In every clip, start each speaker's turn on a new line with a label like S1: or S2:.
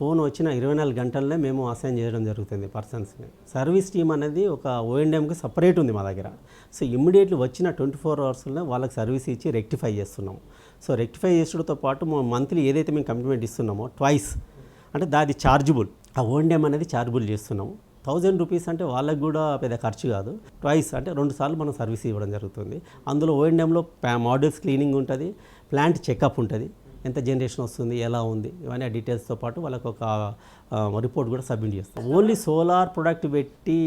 S1: Phone వచ్చిన ఇరవై నాలుగు గంటల్లో మేము అసైన్ చేయడం జరుగుతుంది పర్సన్స్ని. సర్వీస్ టీమ్ అనేది ఒక ఓఎండ్ఎంకి సపరేట్ ఉంది మా దగ్గర. సో ఇమ్మీడియట్లీ వచ్చిన ట్వంటీ ఫోర్ అవర్స్లో వాళ్ళకి సర్వీస్ ఇచ్చి రెక్టిఫై చేస్తున్నాము సో రెక్టిఫై చేసడంతో పాటు మంత్లీ ఏదైతే మేము కమిట్మెంట్ ఇస్తున్నామో ట్వైస్ అంటే దాది చార్జబుల్ ఆ ఓఎండ్ఎం అనేది చార్జబుల్ చేస్తున్నాము థౌజండ్ రూపీస్ అంటే వాళ్ళకి కూడా పెద్ద ఖర్చు కాదు. ట్వైస్ అంటే రెండు సార్లు మనం సర్వీస్ ఇవ్వడం జరుగుతుంది. అందులో ఓఎండ్ఎంలో మాడ్యూల్స్ క్లీనింగ్ ఉంటుంది ప్లాంట్ చెకప్ ఉంటుంది. ఎంత జనరేషన్ వస్తుంది ఎలా ఉంది ఇవన్నీ ఆ డీటెయిల్స్తో పాటు వాళ్ళకు ఒక రిపోర్ట్ కూడా సబ్మిట్ చేస్తాం. ఓన్లీ సోలార్ ప్రొడక్ట్ పెట్టి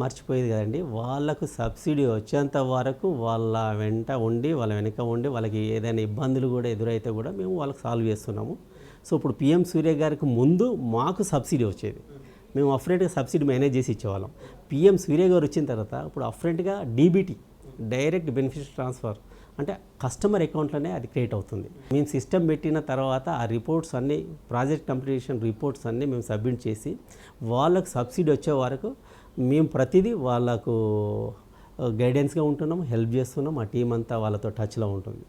S1: మర్చిపోయేది కదండి వాళ్ళకు సబ్సిడీ వచ్చేంత వరకు వాళ్ళ వెంట ఉండి వాళ్ళ వెనక ఉండి వాళ్ళకి ఏదైనా ఇబ్బందులు కూడా ఎదురైతే కూడా మేము వాళ్ళకి సాల్వ్ చేస్తున్నాము. సో ఇప్పుడు పిఎం సూర్య గారికి ముందు మాకు సబ్సిడీ వచ్చేది. మేము అఫ్రెంట్గా సబ్సిడీ మేనేజ్ చేసి ఇచ్చేవాళ్ళం. పిఎం సూర్య గారు వచ్చిన తర్వాత ఇప్పుడు అఫ్రెంట్గా డీబీటీ డైరెక్ట్ బెనిఫిట్ ట్రాన్స్ఫర్ అంటే కస్టమర్ అకౌంట్లోనే అది క్రియేట్ అవుతుంది. మేము సిస్టమ్ పెట్టిన తర్వాత ఆ రిపోర్ట్స్ అన్నీ ప్రాజెక్ట్ కంప్లీషన్ రిపోర్ట్స్ అన్నీ మేము సబ్మిట్ చేసి వాళ్ళకు సబ్సిడీ వచ్చే వరకు మేము ప్రతిదీ వాళ్ళకు గైడెన్స్గా ఉంటున్నాం హెల్ప్ చేస్తున్నాం మా టీం అంతా వాళ్ళతో టచ్లో ఉంటుంది.